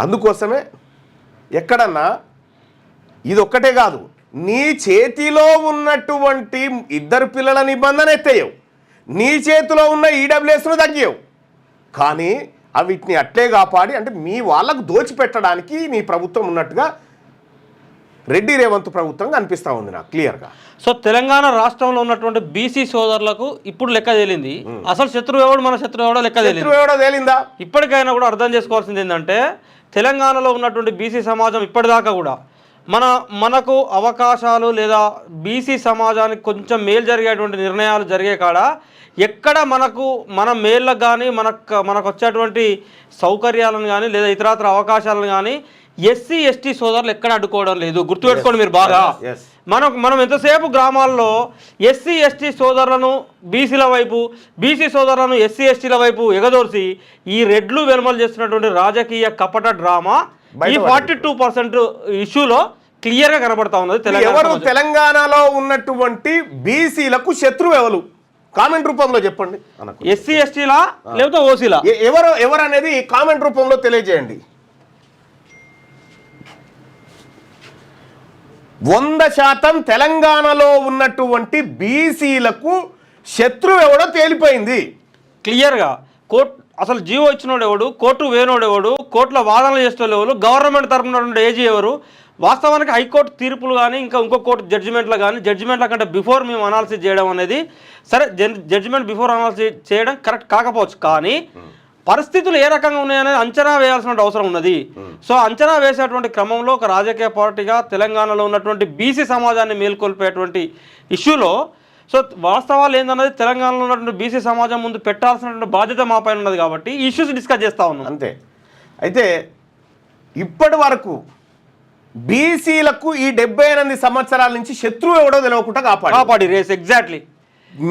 అందుకోసమే ఎక్కడన్నా ఇది ఒక్కటే కాదు నీ చేతిలో ఉన్నటువంటి ఇద్దరు పిల్లల నిబంధన ఎత్తేయవు. నీ చేతిలో ఉన్న ఈడబ్ల్యూఎస్ను తగ్గియవు. కానీ అవిటిని అట్లే కాపాడి అంటే మీ వాళ్ళకు దోచిపెట్టడానికి మీ ప్రభుత్వం ఉన్నట్టుగా రెడ్డి రేవంత్ ప్రభుత్వం కనిపిస్తూ ఉంది నాకు క్లియర్గా. సో తెలంగాణ రాష్ట్రంలో ఉన్నటువంటి బీసీ సోదరులకు ఇప్పుడు లెక్క తేలింది. అసలు శత్రువు ఎవడు మన శత్రువు ఎవడో లెక్క తేలింది. శత్రువు ఎవడో తేలిందా? ఇప్పటికైనా కూడా అర్థం చేసుకోవాల్సింది ఏంటంటే తెలంగాణలో ఉన్నటువంటి బీసీ సమాజం ఇప్పటిదాకా కూడా మన మనకు అవకాశాలు లేదా బీసీ సమాజానికి కొంచెం మేలు జరిగేటువంటి నిర్ణయాలు జరిగే కాడ ఎక్కడ మనకు మన మేళ్ళకు కానీ మనకు మనకు వచ్చేటువంటి సౌకర్యాలను కానీ లేదా ఇతరత్ర అవకాశాలను కానీ ఎస్సీ ఎస్టీ సోదరులు ఎక్కడ అడ్డుకోవడం లేదు. గుర్తుపెట్టుకోండి మీరు బాగా. మనం మనం ఎంతసేపు గ్రామాల్లో ఎస్సీ ఎస్టీ సోదరులను బీసీల వైపు బీసీ సోదరులను ఎస్సీ ఎస్టీల వైపు ఎగదోర్చి ఈ రెడ్లు వెలుమలు చేస్తున్నటువంటి రాజకీయ కపట డ్రామా ఈ. ఫార్టీ టూ పర్సెంట్ ఇష్యూలో క్లియర్గా కనబడతా ఉన్నది ఎవరు. తెలంగాణలో ఉన్నటువంటి బీసీలకు శత్రువు ఎవరు? కామెంట్ రూపంలో చెప్పండి. ఎస్సీ ఎస్టీలా లేకపోతే ఓసీలా? ఎవరు ఎవరు అనేది కామెంట్ రూపంలో తెలియజేయండి. వంద శాతం తెలంగాణలో ఉన్నటువంటి బీసీలకు శత్రువు ఎవడో తేలిపోయింది. క్లియర్గా కోర్టు అసలు జీవో ఇచ్చినోడు ఎవడు కోర్టు వేనోడు ఎవడు కోర్టులో వాదనలు చేసేవాళ్ళు ఎవరు గవర్నమెంట్ తరపున ఉన్నటువంటి ఏజీ ఎవరు వాస్తవానికి హైకోర్టు తీర్పులు కానీ ఇంకా ఇంకో కోర్టు జడ్జిమెంట్లు కానీ జడ్జిమెంట్ల కంటే బిఫోర్ మేము అనాలిసిస్ చేయడం అనేది సరే జడ్జిమెంట్ బిఫోర్ అనాలిసిస్ చేయడం కరెక్ట్ కాకపోవచ్చు కానీ పరిస్థితులు ఏ రకంగా ఉన్నాయనేది అంచనా వేయాల్సిన అవసరం ఉన్నది. సో అంచనా వేసేటువంటి క్రమంలో ఒక రాజకీయ పార్టీగా తెలంగాణలో ఉన్నటువంటి బీసీ సమాజాన్ని మేల్కొల్పేటువంటి ఇష్యూలో సో వాస్తవాలు ఏందన్నది తెలంగాణలో ఉన్నటువంటి బీసీ సమాజం ముందు పెట్టాల్సినటువంటి బాధ్యత మా పైన ఉన్నది కాబట్టి ఇష్యూస్ డిస్కస్ చేస్తా ఉన్నాం. అంతే. అయితే ఇప్పటి వరకు బీసీలకు ఈ డెబ్బై ఎనిమిది సంవత్సరాల నుంచి శత్రువు ఎవడో తెలియకుండా కాపాడు కాపాడి రేస్ ఎగ్జాక్ట్లీ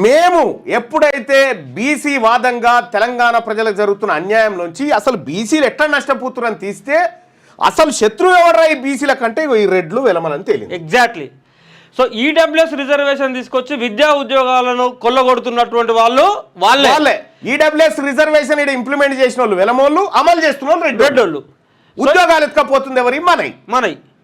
మేము ఎప్పుడైతే బీసీ వాదంగా తెలంగాణ ప్రజలకు జరుగుతున్న అన్యాయంలోంచి అసలు బీసీలు ఎట్లా నష్టపోతున్నారని తీస్తే అసలు శత్రువు ఎవరా ఈ బీసీల కంటే? ఈ రెడ్లు వెలమని తేలింది. ఎగ్జాక్ట్లీ సో ఈడబ్ల్యూఎస్ రిజర్వేషన్ తీసుకొచ్చి విద్యా ఉద్యోగాలను కొల్లగొడుతున్నటువంటి వాళ్ళు వాళ్ళే. వాళ్ళే. ఈడబ్ల్యూఎస్ రిజర్వేషన్ ఇక్కడ ఇంప్లిమెంట్ చేసిన వాళ్ళు వెలమోళ్ళు అమలు చేస్తున్న వాళ్ళు రెడ్డి రెడ్డోళ్ళు ఉద్యోగాలు ఎత్తుకపోతుంది ఎవరి మనై మనవి